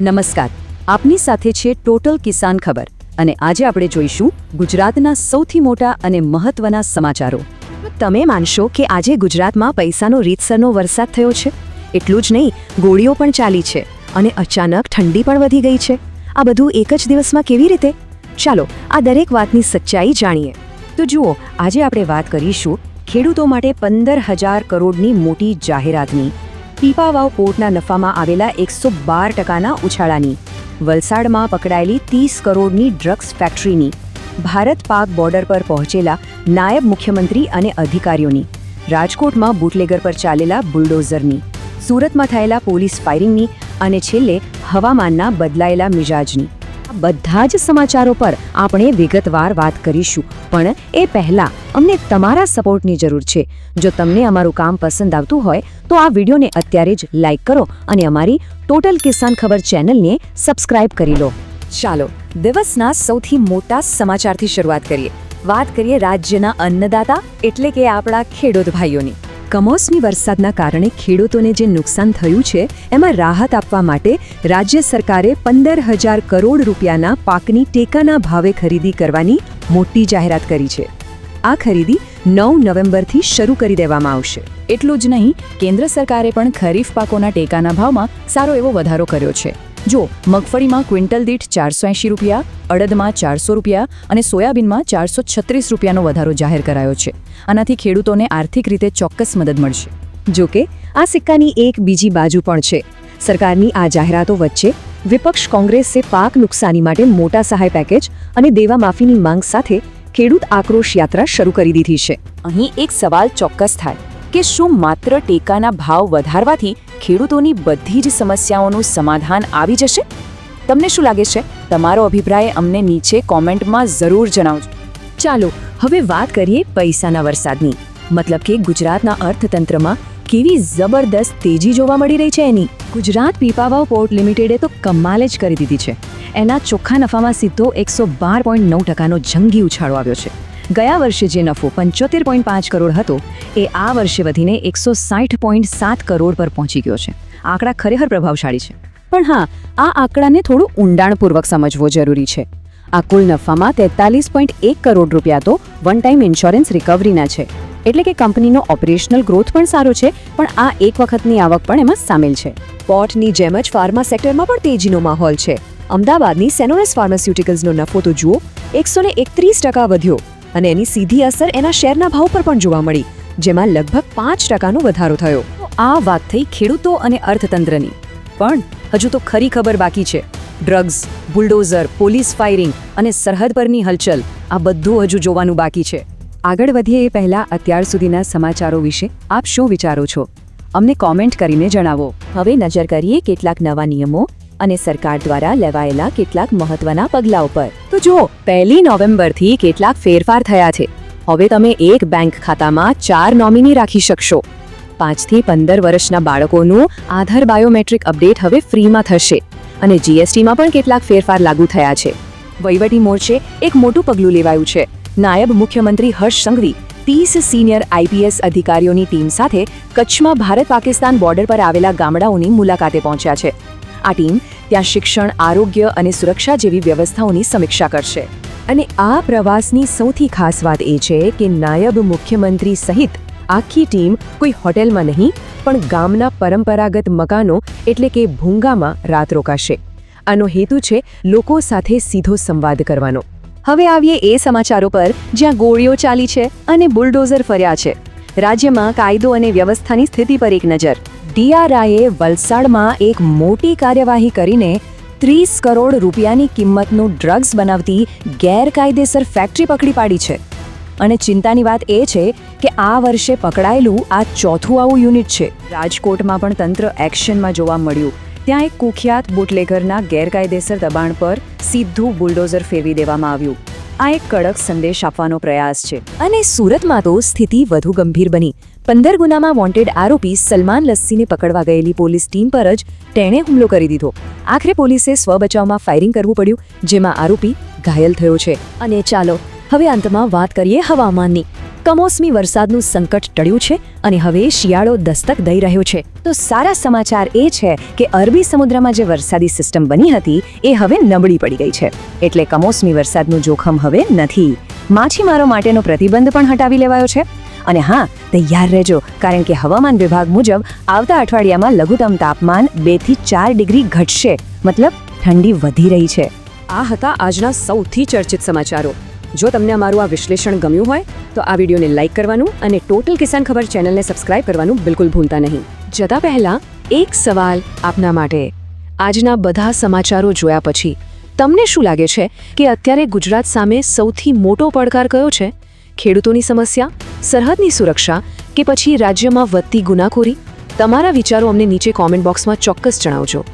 નમસ્કાર. આપની સાથે છે ટોટલ કિસાન ખબર અને આજે આપણે જોઈશું ગુજરાતના સૌથી મોટા અને મહત્વના સમાચારો. તમે માનશો કે આજે ગુજરાતમાં પૈસાનો રીતસરનો વરસાદ થયો છે? એટલું જ નહીં, ગોળીઓ પણ ચાલી છે અને અચાનક ઠંડી પણ વધી ગઈ છે. આ બધું એક જ દિવસમાં કેવી રીતે? ચાલો, આ દરેક વાતની સચ્ચાઈ જાણીએ. તો જુઓ, આજે આપણે વાત કરીશું ખેડૂતો માટે પંદર હજાર કરોડની મોટી જાહેરાતની. પીપાવાવ પોર્ટના નફામાં આવેલા એકસો બાર ટકાના ઉછાળાની. વલસાડમાં પકડાયેલી ત્રીસ કરોડની ડ્રગ્સ ફેક્ટરીની. ભારત પાક બોર્ડર પર પહોંચેલા નાયબ મુખ્યમંત્રી અને અધિકારીઓની. રાજકોટમાં બુટલેગર પર ચાલેલા બુલડોઝરની. સુરતમાં થયેલા પોલીસ ફાયરિંગની અને છેલ્લે હવામાનના બદલાયેલા મિજાજની. બધા જ સમાચારો પર આપણે વિગતવાર વાત કરીશું. પણ એ પહેલા અમને તમારા સપોર્ટની જરૂર છે. જો તમને અમારું કામ પસંદ આવતું હોય, તો આ વિડીયોને અત્યારે જ લાઈક કરો અને અમારી ટોટલ કિસાન ખબર ચેનલને સબસ્ક્રાઇબ કરી લો. ચાલો, દિવસના સૌથી મોટા સમાચારથી શરૂઆત કરીએ. વાત કરીએ રાજ્યના અન્નદાતા, એટલે કે આપણા ખેડૂત ભાઈઓની. કમોસમી વરસાદના કારણે ખેડૂતોને જે નુકસાન થયું છે, એમાં રાહત આપવા માટે રાજ્ય સરકારે પંદર હજાર કરોડ રૂપિયાના પાકની ટેકાના ભાવે ખરીદી કરવાની મોટી જાહેરાત કરી છે. આ ખરીદી નવ નવેમ્બરથી શરૂ કરી દેવામાં આવશે. એટલું જ નહીં, કેન્દ્ર સરકારે પણ ખરીફ પાકોના ટેકાના ભાવમાં સારો એવો વધારો કર્યો છે. જો મગફળીમાં ક્વિન્ટલ દીઠ ચારસો એંશી રૂપિયા, અડદમાં ચારસો રૂપિયા અને સોયાબીનમાં ચારસો છત્રીસ રૂપિયાનો વધારો જાહેર કરાયો છે. આનાથી ખેડૂતોને આર્થિક રીતે ચોક્કસ મદદ મળશે. જો કે આ સિક્કાની એક બીજી બાજુ પણ છે. સરકારની આ જાહેરાતો વચ્ચે વિપક્ષ કોંગ્રેસે પાક નુકસાની માટે મોટા સહાય પેકેજ અને દેવા માફીની માંગ સાથે ખેડૂત આક્રોશ યાત્રા શરૂ કરી દીધી છે. અહીં એક સવાલ ચોક્કસ થાય કે શું માત્ર ટેકાના ભાવ વધારવાથી ખેડૂતોની બધી જ સમસ્યાઓનું સમાધાન આવી જશે? તમને શું લાગે છે? તમારો અભિપ્રાય અમને નીચે કોમેન્ટમાં જરૂર જણાવજો. ચાલો, હવે વાત કરીએ પૈસાના વરસાદની. મતલબ કે ગુજરાતના અર્થતંત્રમાં કેવી જબરદસ્ત તેજી જોવા મળી રહી છે એની. ગુજરાત પીપાવાવ પોર્ટ લિમિટેડે તો કમાલ જ કરી દીધી છે. એના ચોખ્ખા નફામાં સીધો એકસો બાર પોઈન્ટ નવ ટકાનો જંગી ઉછાળો આવ્યો છે. ગયા વર્ષે જે નફો પંચોતેર પોઈન્ટ પાંચ કરોડ હતો, એ આ વર્ષે વધીને એકસો સાઠ પોઈન્ટ સાત કરોડ પર પહોંચી ગયો છે. આંકડા ખરેખર પ્રભાવશાળી છે. પણ હા, આ આંકડાને થોડું ઊંડાણપૂર્વક સમજવો જરૂરી છે. આ કુલ નફામાં તેતાલીસ પોઈન્ટ એક કરોડ રૂપિયા તો વન ટાઈમ ઇન્સ્યોરન્સ રિકવરીના છે. એટલે કે કંપનીનો ઓપરેશનલ ગ્રોથ પણ સારો છે, પણ આ એક વખતની આવક પણ એમાં સામેલ છે. પોટની જેમ જ ફાર્મા સેક્ટરમાં પણ તેજીનો માહોલ છે. અમદાવાદની સેનોરસ ફાર્માસ્યુટિકલ્સનો નફો તો જુઓ, એકસો ને એકત્રીસ ટકા વધ્યો. અને એની સીધી અસર એના શેરના ભાવ પર પણ જોવા મળી, જેમાં લગભગ પાંચ ટકાનો વધારો થયો. આ વાત થઈ ખેડૂતો અને અર્થતંત્રની. પણ હજુ તો ખરી ખબર બાકી છે. ડ્રગ્સ, બુલડોઝર, પોલીસ ફાયરિંગ અને સરહદ પરની હલચલ, આ બધું હજુ જોવાનું બાકી છે. આગળ વધીએ એ પહેલા અત્યાર સુધીના સમાચારો વિશે આપ શું વિચારો છો? અમને કોમેન્ટ કરીને જણાવો. હવે નજર કરીએ કેટલાક નવા નિયમો અને સરકાર દ્વારા લેવાયેલા કેટલાક મહત્વના પગલાઓ પર. તો જુઓ, પહેલી નવેમ્બરથી કેટલાક ફેરફાર થયા છે. હવે તમે એક બેંક ખાતામાં ચાર નોમિની રાખી શકશો. પાંચથી પંદર વર્ષના બાળકોનું આધાર બાયોમેટ્રિક અપડેટ હવે ફ્રીમાં થશે. અને જીએસટીમાં પણ કેટલાક ફેરફાર લાગુ થયા છે. વહીવટી મોરચે એક મોટું પગલું લેવાયું છે. નાયબ મુખ્યમંત્રી હર્ષ સંઘવી, ત્રીસ સિનિયર આઈપીએસ અધિકારીઓની ટીમ સાથે કચ્છમાં ભારત પાકિસ્તાન બોર્ડર પર આવેલા ગામડાઓની મુલાકાતે પહોંચ્યા છે. આ ટીમ ત્યાં શિક્ષણ, આરોગ્ય અને સુરક્ષા જેવી વ્યવસ્થાઓની સમીક્ષા કરશે. અને આ પ્રવાસની સૌથી ખાસ વાત એ છે કે નાયબ મુખ્યમંત્રી સહિત આખી ટીમ કોઈ હોટેલમાં નહીં, પણ ગામના પરંપરાગત મકાનો એટલે કે ભૂંગામાં રાત રોકાશે. આનો હેતુ છે લોકો સાથે સીધો સંવાદ કરવાનો. હવે આવીએ એ સમાચારો પર, જ્યાં ગોળીઓ ચાલી છે અને બુલડોઝર ફર્યા છે. રાજ્યમાં કાયદો અને વ્યવસ્થાની સ્થિતિ પર એક નજર. ડીઆરઆઈએ વલસાડમાં એક મોટી કાર્યવાહી કરીને ત્રીસ કરોડ રૂપિયાની કિંમતનું ડ્રગ્સ બનાવતી ગેરકાયદેસર ફેક્ટરી પકડી પાડી છે. અને ચિંતાની વાત એ છે કે આ વર્ષે પકડાયેલું આ ચોથું આવું યુનિટ છે. રાજકોટમાં પણ તંત્ર એક્શનમાં જોવા મળ્યું. ત્યાં એક કુખ્યાત બુટલેગરના ગેરકાયદેસર દબાણ પર સીધું બુલડોઝર ફેરવી દેવામાં આવ્યું. આ એક કડક સંદેશ આપવાનો પ્રયાસ છે. અને સુરતમાં તો સ્થિતિ વધુ ગંભીર બની. પંદર ગુનામાં વોન્ટેડ આરોપી સલમાન લસ્સીને પકડવા ગયેલી પોલીસ ટીમ પર જ તેણે હુમલો કરી દીધો. આખરે પોલીસે સ્વબચાવમાં ફાયરિંગ કરવું પડ્યું, જેમાં આરોપી ઘાયલ થયો છે. અને ચાલો, હવે અંતમાં વાત કરીએ હવામાનની. કમોસમી વરસાદનું સંકટ ટળ્યું છે અને હવે શિયાળો દસ્તક દઈ રહ્યો છે. તો સારા સમાચાર એ છે કે અરબી સમુદ્રમાં જે વરસાદી સિસ્ટમ બની હતી, એ હવે નબળી પડી ગઈ છે. એટલે કમોસમી વરસાદનું જોખમ હવે નથી. માછીમારો માટેનો પ્રતિબંધ પણ હટાવી લેવાયો છે. અને હા, તૈયાર રહેજો, કારણ કે હવામાન વિભાગ મુજબ આવતા અઠવાડિયામાં લઘુત્તમ તાપમાન બેથી ચાર ડિગ્રી ઘટશે. મતલબ ઠંડી વધી રહી છે. આ હતા આજના સૌથી ચર્ચિત સમાચારો. જો તમને અમારું આ વિશ્લેષણ ગમ્યું હોય, તો આ વિડીયોને લાઇક કરવાનું અને ટોટલ કિસાન ખબર ચેનલને સબસ્ક્રાઇબ કરવાનું બિલકુલ ભૂલતા નહીં. જતા પહેલાં એક સવાલ આપના માટે. આજના બધા સમાચારો જોયા પછી, તમને શું લાગે છે કે અત્યારે ગુજરાત સામે સૌથી મોટો પડકાર કયો છે? ખેડૂતોની સમસ્યા, સરહદની સુરક્ષા કે પછી રાજ્યમાં વધતી ગુનાખોરી? તમારા વિચારો અમને નીચે કોમેન્ટ બોક્સમાં ચોક્કસ જણાવજો.